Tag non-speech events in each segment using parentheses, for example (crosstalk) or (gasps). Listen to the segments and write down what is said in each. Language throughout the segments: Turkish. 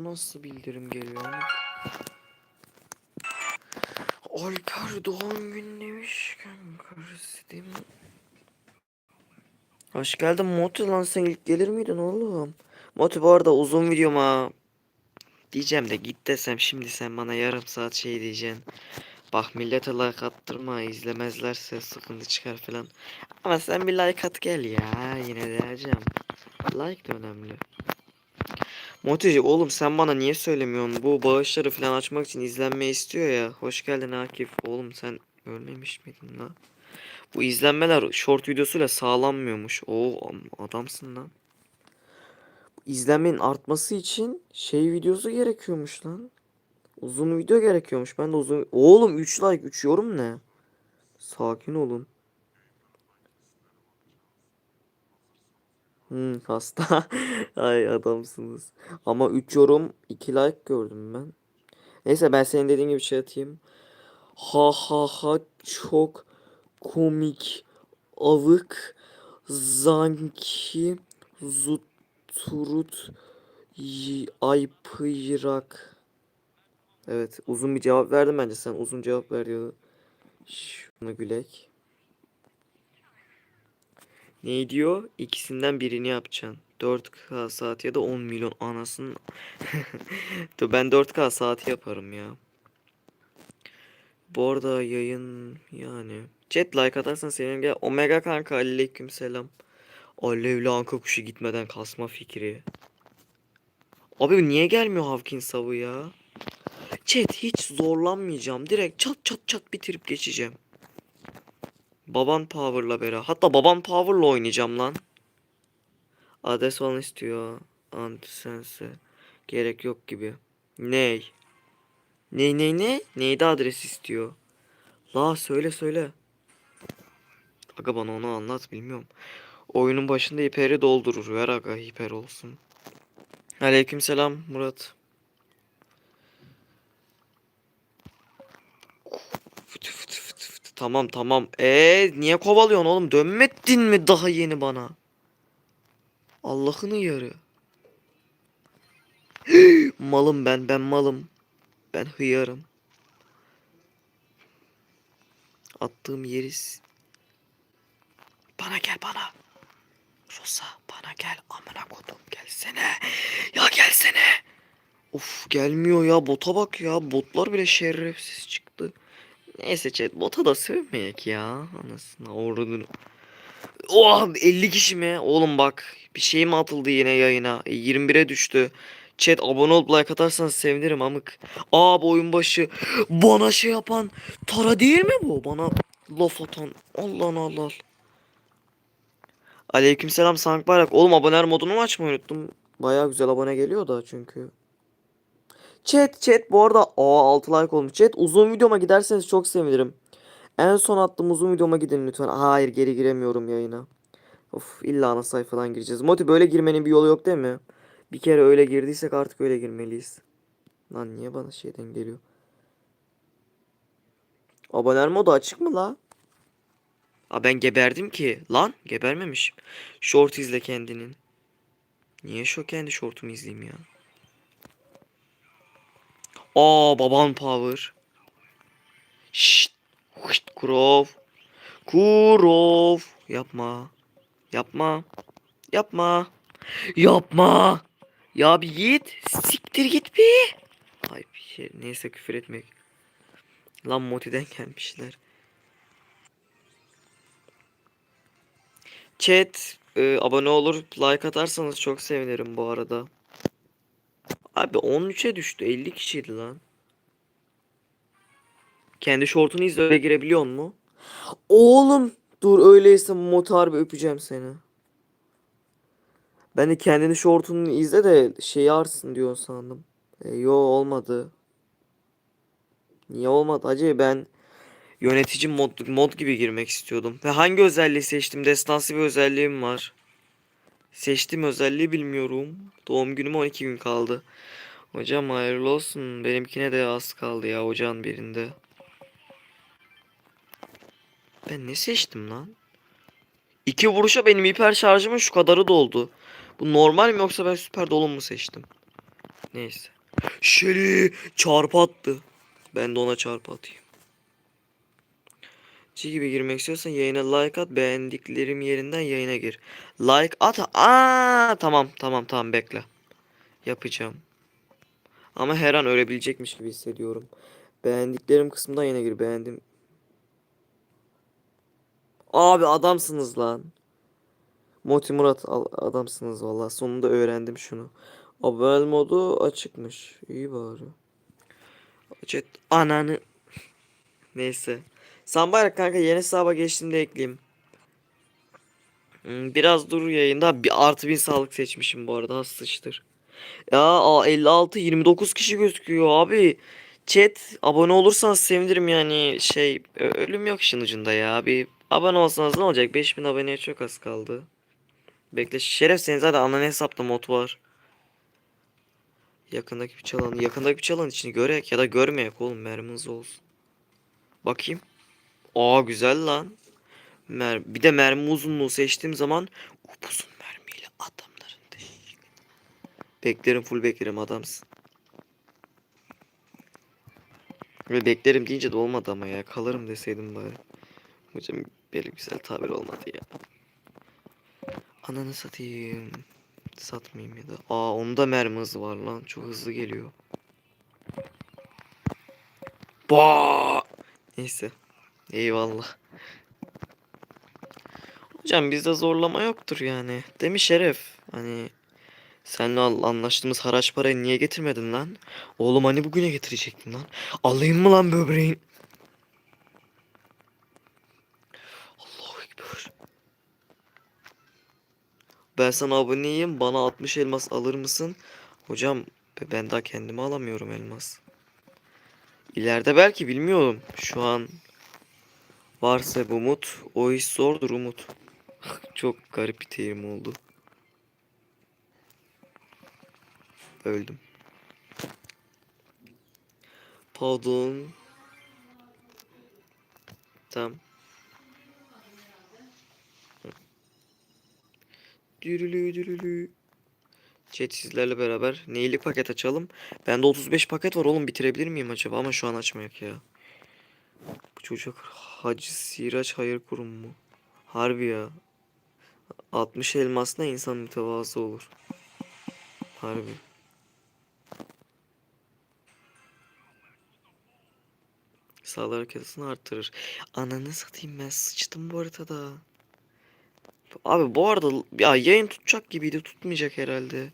nasıl bildirim geliyor? Alper doğum günü demiş. Karısı değil mi? Hoş geldin Moti lan sen ilk gelir miydin oğlum? Moti bu arada uzun videoma diyeceğim de git desem şimdi sen bana yarım saat şey diyeceksin. Bak millete like attırma izlemezlerse sıkıntı çıkar falan. Ama sen bir like at gel ya yine de diyeceğim. Like de önemli. Motici oğlum sen bana niye söylemiyorsun? Bu bağışları falan açmak için izlenme istiyor ya. Hoş geldin Akif. Oğlum sen görmemiş miydin lan? Bu izlenmeler short videosuyla sağlanmıyormuş. Oo am- adamsın lan. İzlenmenin artması için şey videosu gerekiyormuş lan. Uzun video gerekiyormuş. Ben de uzun... Oğlum 3 like 3 yorum ne? Sakin olun. Hmm, hasta. (laughs) Ay adamsınız. Ama 3 yorum 2 like gördüm ben. Neyse ben senin dediğin gibi şey atayım. Ha ha ha çok komik avık zanki zuturut y- aypıyrak. Evet uzun bir cevap verdim bence sen uzun cevap ver ya. Şunu gülek. Ne diyor? İkisinden birini yapacaksın. 4K saat ya da 10 milyon anasının. (laughs) Dur ben 4K saati yaparım ya. Bu arada yayın yani. Chat like atarsan sevinirim. Gel. Omega kanka aleyküm selam. Alevli anka kuşu gitmeden kasma fikri. Abi niye gelmiyor Hawkins savı ya? Chat hiç zorlanmayacağım. Direkt çat çat çat bitirip geçeceğim. Baban Power'la beraber. Hatta baban Power'la oynayacağım lan. Adres falan istiyor. Antisense. Gerek yok gibi. Ney? Ney ney ne? Neydi adres istiyor? La söyle söyle. Aga bana onu anlat bilmiyorum. Oyunun başında hiperi doldurur. Ver aga hiper olsun. Aleykümselam Murat. Tamam tamam. Ee niye kovalıyorsun oğlum? Dönmedin mi daha yeni bana? Allah'ını yarı. (gasps) malım ben ben malım. Ben hıyarım. Attığım yeriz. Bana gel bana. Rosa bana gel amına kodum gelsene. Ya gelsene. Of gelmiyor ya bota bak ya. Botlar bile şerefsiz çıktı. Neyse chat bota da sövmeyek ya. Anasını ordunu. Oha 50 kişi mi? Oğlum bak bir şey mi atıldı yine yayına? E, 21'e düştü. Chat abone olup like atarsanız sevinirim amık. Aa bu oyun başı bana şey yapan Tara değil mi bu? Bana laf atan. Allah Allah. Aleykümselam Sank Bayrak. Oğlum aboneler modunu mu açmayı unuttum? Baya güzel abone geliyor da çünkü. Chat chat bu arada aa 6 like olmuş. Chat uzun videoma giderseniz çok sevinirim. En son attığım uzun videoma gidin lütfen. Hayır geri giremiyorum yayına. Of illa ana sayfadan gireceğiz. Moti böyle girmenin bir yolu yok değil mi? Bir kere öyle girdiysek artık öyle girmeliyiz. Lan niye bana şeyden geliyor? Aboner modu açık mı la? Aa ben geberdim ki. Lan gebermemişim. Short izle kendinin. Niye şu kendi shortumu izleyeyim ya? Aa baban power. Şşt. Hışt, Kurov. Kurov. Yapma. Yapma. Yapma. Yapma. Ya bir git. Siktir git bir. Ay bir şey. Neyse küfür etmek. Lan Moti'den (laughs) gelmişler. Chat e, abone olur like atarsanız çok sevinirim bu arada. Abi 13'e düştü 50 kişiydi lan. Kendi şortunu izle öyle girebiliyor mu? Oğlum dur öyleyse Moti harbi öpeceğim seni. Ben de kendini şortunu izle de şeyi arsın diyor sandım. E, yo olmadı. Niye olmadı? Hacı ben yönetici mod, mod gibi girmek istiyordum. Ve hangi özelliği seçtim? Destansı bir özelliğim var. Seçtiğim özelliği bilmiyorum. Doğum günüme 12 gün kaldı. Hocam hayırlı olsun. Benimkine de az kaldı ya ocağın birinde. Ben ne seçtim lan? İki vuruşa benim hiper şarjımın şu kadarı doldu. Bu normal mi yoksa ben süper dolum mu seçtim? Neyse. Şeli çarpı attı. Ben de ona çarpı atayım. Çi gibi girmek istiyorsan yayına like at. Beğendiklerim yerinden yayına gir. Like at. Aa tamam tamam tamam bekle. Yapacağım. Ama her an ölebilecekmiş gibi hissediyorum. Beğendiklerim kısmından yayına gir. Beğendim. Abi adamsınız lan. Moti Murat adamsınız valla. Sonunda öğrendim şunu. Abel modu açıkmış. İyi bari. Chat ananı. (laughs) Neyse. Sambayrak kanka yeni hesaba geçtiğimde ekleyeyim. Hmm, Biraz dur yayında. Bir artı bin sağlık seçmişim bu arada. Sıçtır. Ya aa, 56 29 kişi gözüküyor abi. Chat abone olursanız sevinirim yani şey ölüm yok işin ucunda ya. Bir abone olsanız ne olacak? 5000 aboneye çok az kaldı. Bekle şeref senin zaten ana hesapta mod var. Yakındaki bir çalan, yakındaki bir çalan içini görek ya da görmeyek oğlum mermimiz olsun. Bakayım. Aa güzel lan. Mer bir de mermi uzunluğu seçtiğim zaman upuzun mermiyle adamların değişik. Beklerim full beklerim adamsın. Ve beklerim deyince de olmadı ama ya kalırım deseydim bari. Hocam böyle güzel tabir olmadı ya. Ananı satayım. Satmayayım ya da. Aa onda mermi hızı var lan. Çok hızlı geliyor. Ba! Neyse. Eyvallah. Hocam bizde zorlama yoktur yani. Değil mi Şeref? Hani senle anlaştığımız haraç parayı niye getirmedin lan? Oğlum hani bugüne getirecektin lan? Alayım mı lan böbreğin? Allahu Ekber. Ben sana aboneyim. Bana 60 elmas alır mısın? Hocam be- ben daha kendime alamıyorum elmas. İleride belki bilmiyorum. Şu an varsa bu umut. O iş zordur umut. (laughs) Çok garip bir terim oldu. Öldüm. Pardon. Tamam. Dürülü dürülü. Chat sizlerle beraber neyli paket açalım. Bende 35 paket var oğlum bitirebilir miyim acaba ama şu an açmayak ya. Çocuk Hacı Siraç Hayır Kurumu mu? Harbi ya. 60 elmasla insan mütevazı olur. Harbi. Sağlar hareketini arttırır. Ananı satayım ben sıçtım bu haritada. Abi bu arada ya yayın tutacak gibiydi tutmayacak herhalde.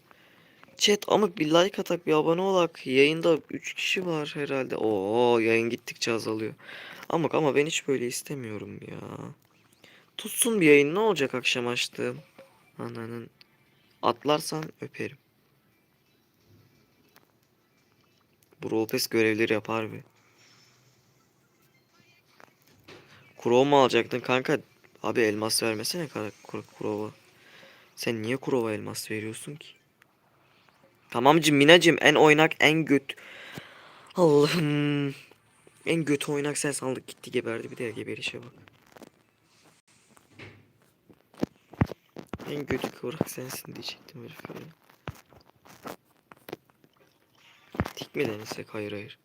Chat ama bir like atak bir abone olak. Yayında 3 kişi var herhalde. Oo yayın gittikçe azalıyor. Ama ama ben hiç böyle istemiyorum ya. Tutsun bir yayın ne olacak akşam açtığım. Ananın. Atlarsan öperim. Bu Rolpes görevleri yapar bir. Kurov mu alacaktın kanka? Abi elmas vermesene Kurov'a. Sen niye Kurov'a elmas veriyorsun ki? Tamamcım Minacım en oynak en göt. Allah'ım. En göt oynak sen sandık gitti geberdi bir de geberişe bak. En götü kıvrak sensin diyecektim herife. ya. Tik mi denesek? Hayır hayır.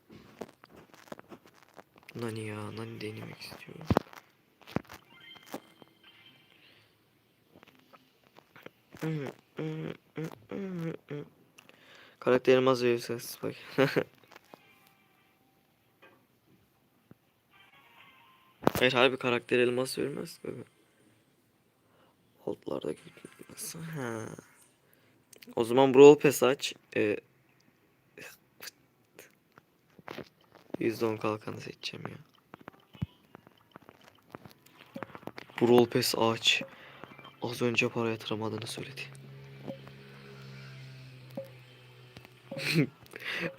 Nani ya Nani denemek istiyorum. Karakterim az ve ses bak. (laughs) Hayır harbi karakter elmas vermez. Altlarda nasıl? Ha. O zaman Brawl Pass aç. Ee, %10 kalkanı seçeceğim ya. Brawl Pass aç. Az önce para yatıramadığını söyledi.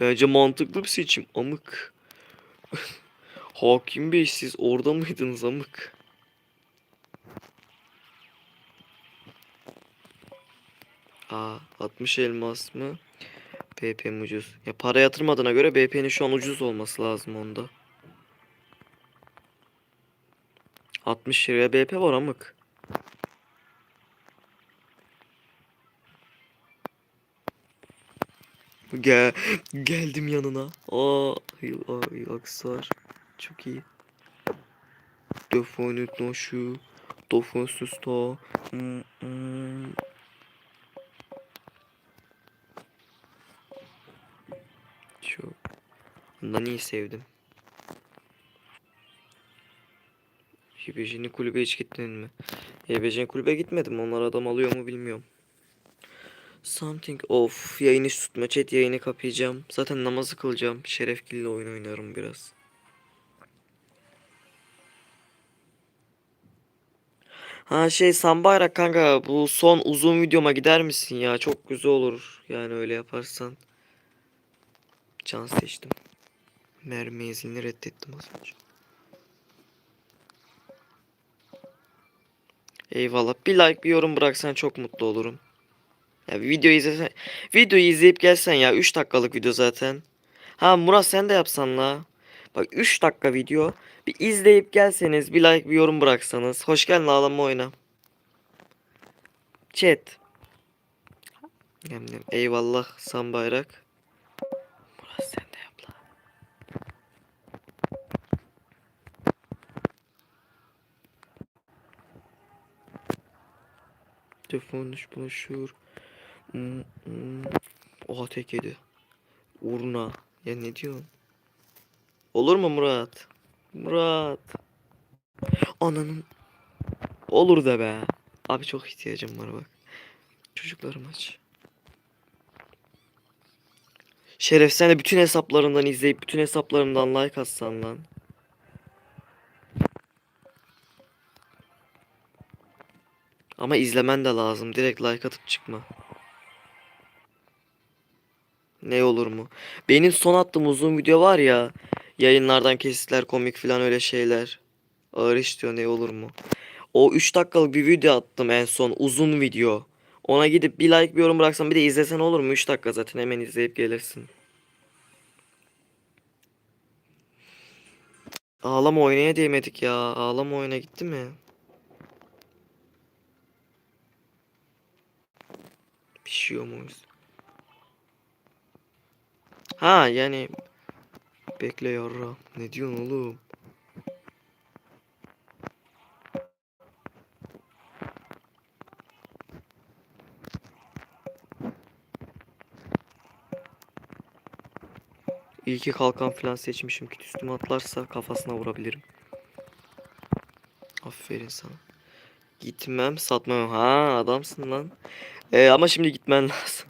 Bence mantıklı bir seçim. Amık. (laughs) Hakim Bey siz orada mıydınız amık? Aa 60 elmas mı? BP mi ucuz? Ya para yatırmadığına göre BP'nin şu an ucuz olması lazım onda. 60 liraya BP var amık. Gel geldim yanına. Ay aksar. Çok iyi. Defone noşu. Defonsuz hmm. Çok. Nani'yi sevdim. YBC'nin kulübe hiç gittin mi? YBC'nin kulübe gitmedim. Onlar adam alıyor mu bilmiyorum. Something of yayını tutma chat yayını kapayacağım. Zaten namazı kılacağım. Şerefgille oyun oynarım biraz. Ha şey Sambayrak kanka bu son uzun videoma gider misin ya? Çok güzel olur. Yani öyle yaparsan. Can seçtim. Mermi menzilini reddettim az önce. Eyvallah. Bir like bir yorum bıraksan çok mutlu olurum. Ya video izlesen. Videoyu izleyip gelsen ya 3 dakikalık video zaten. Ha Murat sen de yapsan la. Bak 3 dakika video. Bir izleyip gelseniz bir like bir yorum bıraksanız. Hoş geldin ağlama oyna. Chat. Eyvallah Sam Bayrak. Murat sen de yap la. Telefonmuş buluşur. Hmm, hmm. Oha tek yedi. Urna. Ya ne diyorsun? Olur mu Murat? Murat. Ananın. Olur da be. Abi çok ihtiyacım var bak. Çocuklarım aç. Şeref sen de bütün hesaplarımdan izleyip bütün hesaplarımdan like atsan lan. Ama izlemen de lazım. Direkt like atıp çıkma. Ne olur mu? Benim son attığım uzun video var ya. Yayınlardan kesitler, komik falan öyle şeyler. Ağır iş diyor ne olur mu? O 3 dakikalık bir video attım en son. Uzun video. Ona gidip bir like bir yorum bıraksan bir de izlesen olur mu? 3 dakika zaten hemen izleyip gelirsin. Ağlama oynaya değmedik ya. Ağlama oyuna gitti mi? Pişiyor muyuz? Ha yani bekle yarra. Ne diyorsun oğlum? İyi ki kalkan falan seçmişim ki üstüme atlarsa kafasına vurabilirim. Aferin sana. Gitmem satmam. Ha adamsın lan. Ee, ama şimdi gitmen (laughs) lazım.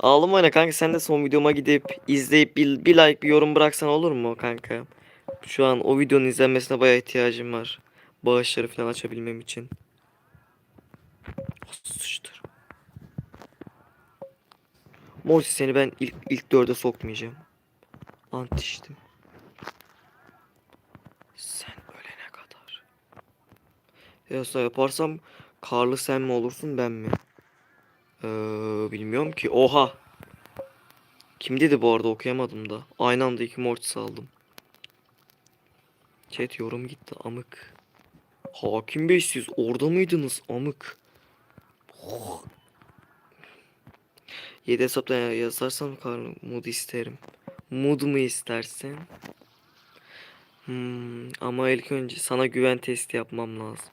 Ağlama oyna kanka sen de son videoma gidip izleyip bir, bir like bir yorum bıraksan olur mu kanka? Şu an o videonun izlenmesine bayağı ihtiyacım var. Bağışları falan açabilmem için. Sıçtır. Morsi seni ben ilk, ilk dörde sokmayacağım. Ant içtim. Sen ölene kadar. Yasa yaparsam karlı sen mi olursun ben mi? Ee, bilmiyorum ki. Oha. Kim dedi bu arada okuyamadım da. Aynı anda iki mortis aldım. Chat yorum gitti amık. Hakim Bey siz orada mıydınız amık? Oh. 7 hesapta yazarsam karlı mood isterim. Mood mu istersin? Hmm, ama ilk önce sana güven testi yapmam lazım.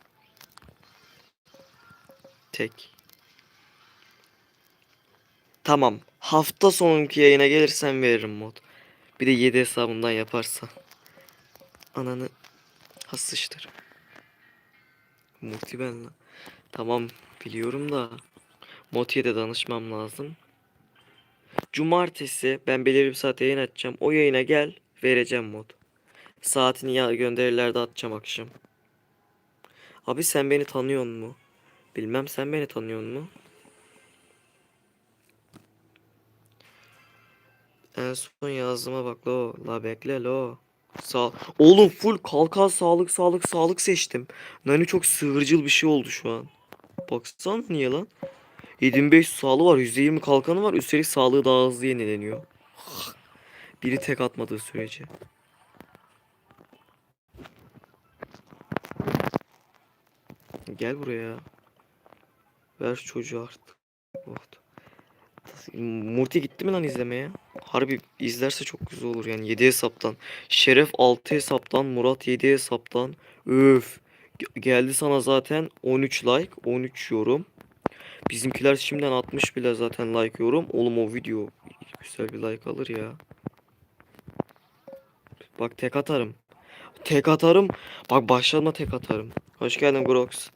Tek. Tamam. Hafta sonunki yayına gelirsen veririm mod. Bir de 7 hesabından yaparsan. Ananı has sıçtır. Multi ben lan. Tamam biliyorum da Moti'ye de danışmam lazım. Cumartesi ben belirli bir saat yayın açacağım. O yayına gel vereceğim mod. Saatini ya gönderilerde atacağım akşam. Abi sen beni tanıyor mu? Bilmem sen beni tanıyor mu? En son yazdığıma bak lo. La bekle lo. Sağ Oğlum full kalkan sağlık sağlık sağlık seçtim. Nani çok sığırcıl bir şey oldu şu an. Baksana niye lan? 7500 sağlığı var. %20 kalkanı var. Üstelik sağlığı daha hızlı yenileniyor. Biri tek atmadığı sürece. Gel buraya. Ver çocuğu artık. Oh. Murti gitti mi lan izlemeye? Harbi izlerse çok güzel olur yani 7 hesaptan. Şeref 6 hesaptan, Murat 7 hesaptan. Öf. Ge- Geldi sana zaten 13 like, 13 yorum. Bizimkiler şimdiden 60 bile zaten like yorum. Oğlum o video güzel bir like alır ya. Bak tek atarım. Tek atarım. Bak başlarına tek atarım. Hoş geldin Grox.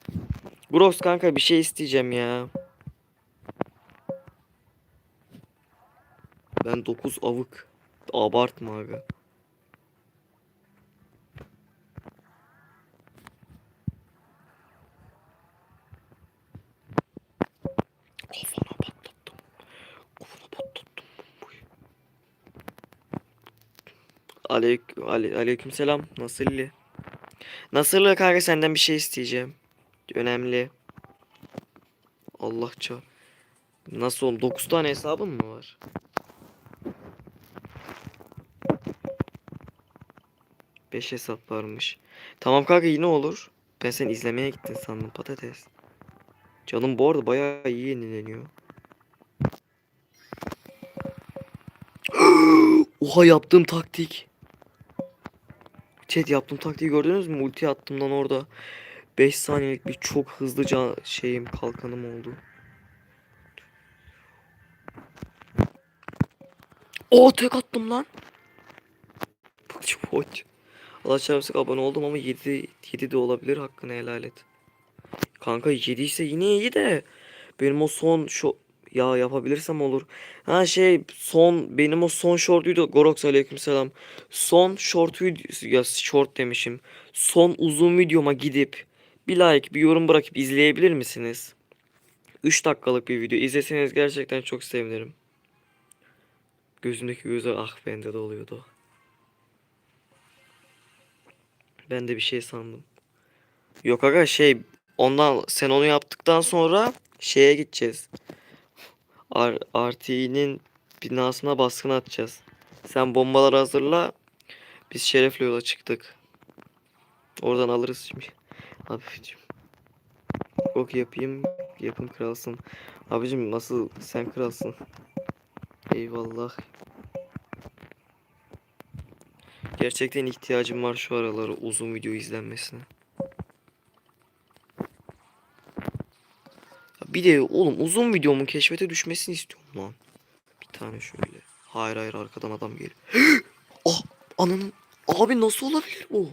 Grox kanka bir şey isteyeceğim ya. Ben 9 avık. Abartma abi. Kafana patlattım. Kafana patlattım. bombayı. Aleyk ale aleykümselam. Nasıl? Nasıl kanka senden bir şey isteyeceğim. Önemli. Allahça. Nasıl oğlum? 9 tane hesabın mı var? Beş hesap varmış. Tamam kanka yine olur. Ben seni izlemeye gittin sandım patates. Canım bu arada bayağı iyi yenileniyor. (gasps) Oha yaptığım taktik. Chat yaptığım taktiği gördünüz mü? Ulti attığımdan orada 5 saniyelik bir çok hızlıca şeyim kalkanım oldu. O tek attım lan. Poç poç. Allah çarpsın abone oldum ama 7 7 de olabilir hakkını helal et. Kanka 7 ise yine iyi de benim o son şu ya yapabilirsem olur. Ha şey son benim o son video Gorox aleykümselam. Son video ya short demişim. Son uzun videoma gidip bir like bir yorum bırakıp izleyebilir misiniz? 3 dakikalık bir video izleseniz gerçekten çok sevinirim. Gözümdeki gözler ah bende de oluyordu. Ben de bir şey sandım. Yok aga şey ondan sen onu yaptıktan sonra şeye gideceğiz. R RT'nin binasına baskın atacağız. Sen bombaları hazırla. Biz şerefle yola çıktık. Oradan alırız şimdi. Abicim. Ok yapayım. Yapım kralsın. Abicim nasıl sen kralsın. Eyvallah. Gerçekten ihtiyacım var şu araları uzun video izlenmesine. Bir de oğlum uzun videomun keşfete düşmesini istiyorum lan. Bir tane şöyle. Hayır hayır arkadan adam geliyor. (gasps) ah ananın. Abi nasıl olabilir bu?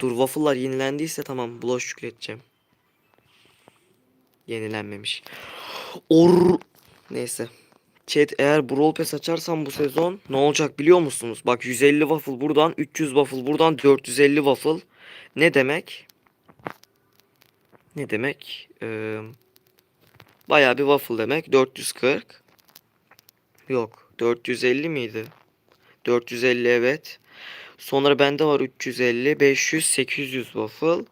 Dur waffle'lar yenilendiyse tamam bulaş yükleteceğim. Yenilenmemiş. (gasps) Or Neyse. Chat eğer Brawl Pass açarsam bu sezon ne olacak biliyor musunuz? Bak 150 waffle buradan, 300 waffle buradan, 450 waffle. Ne demek? Ne demek? Ee, bayağı bir waffle demek. 440. Yok. 450 miydi? 450 evet. Sonra bende var 350, 500, 800 waffle.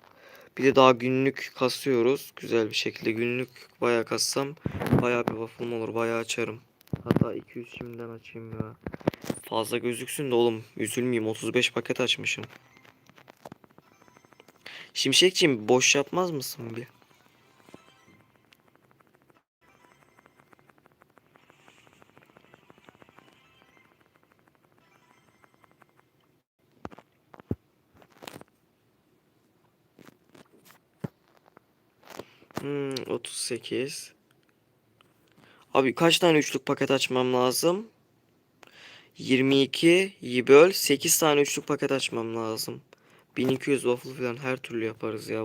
Bir de daha günlük kasıyoruz. Güzel bir şekilde günlük bayağı kassam bayağı bir waffle'ım olur. Bayağı açarım. Hatta 200 şimdiden açayım ya. Fazla gözüksün de oğlum. Üzülmeyeyim. 35 paket açmışım. Şimşekciğim boş yapmaz mısın bir? Hmm, 38. Abi kaç tane üçlük paket açmam lazım? 22 yi böl 8 tane üçlük paket açmam lazım. 1200 waffle falan her türlü yaparız ya.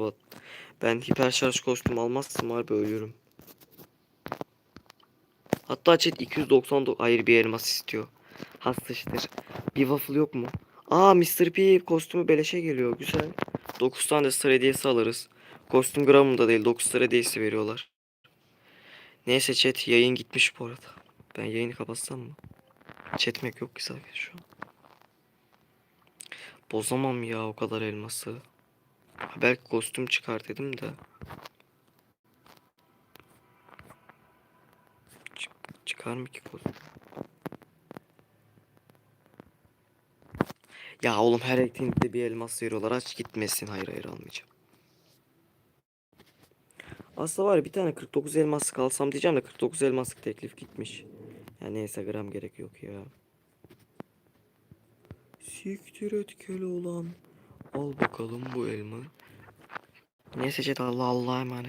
Ben hiper şarj kostüm almazsam harbi ölürüm. Hatta chat 299 hayır bir elmas istiyor. Hastıştır. Bir waffle yok mu? Aa Mr. P kostümü beleşe geliyor güzel. 9 tane star alırız. Kostüm gramında değil 9 star hediyesi veriyorlar. Neyse chat yayın gitmiş bu arada. Ben yayını kapatsam mı? Chatmek yok ki zaten şu an. Bozamam ya o kadar elması. Belki kostüm çıkar dedim de. Çık- çıkar mı ki kostüm? Ya oğlum her etkinlikte bir elmas veriyorlar. Aç gitmesin. Hayır hayır almayacağım. Aslında var ya bir tane 49 elmaslık alsam diyeceğim de 49 elmaslık teklif gitmiş. Ya neyse gram gerek yok ya. Siktir et Keloğlan. Al bakalım bu elma. Neyse chat Allah Allah'a emanet.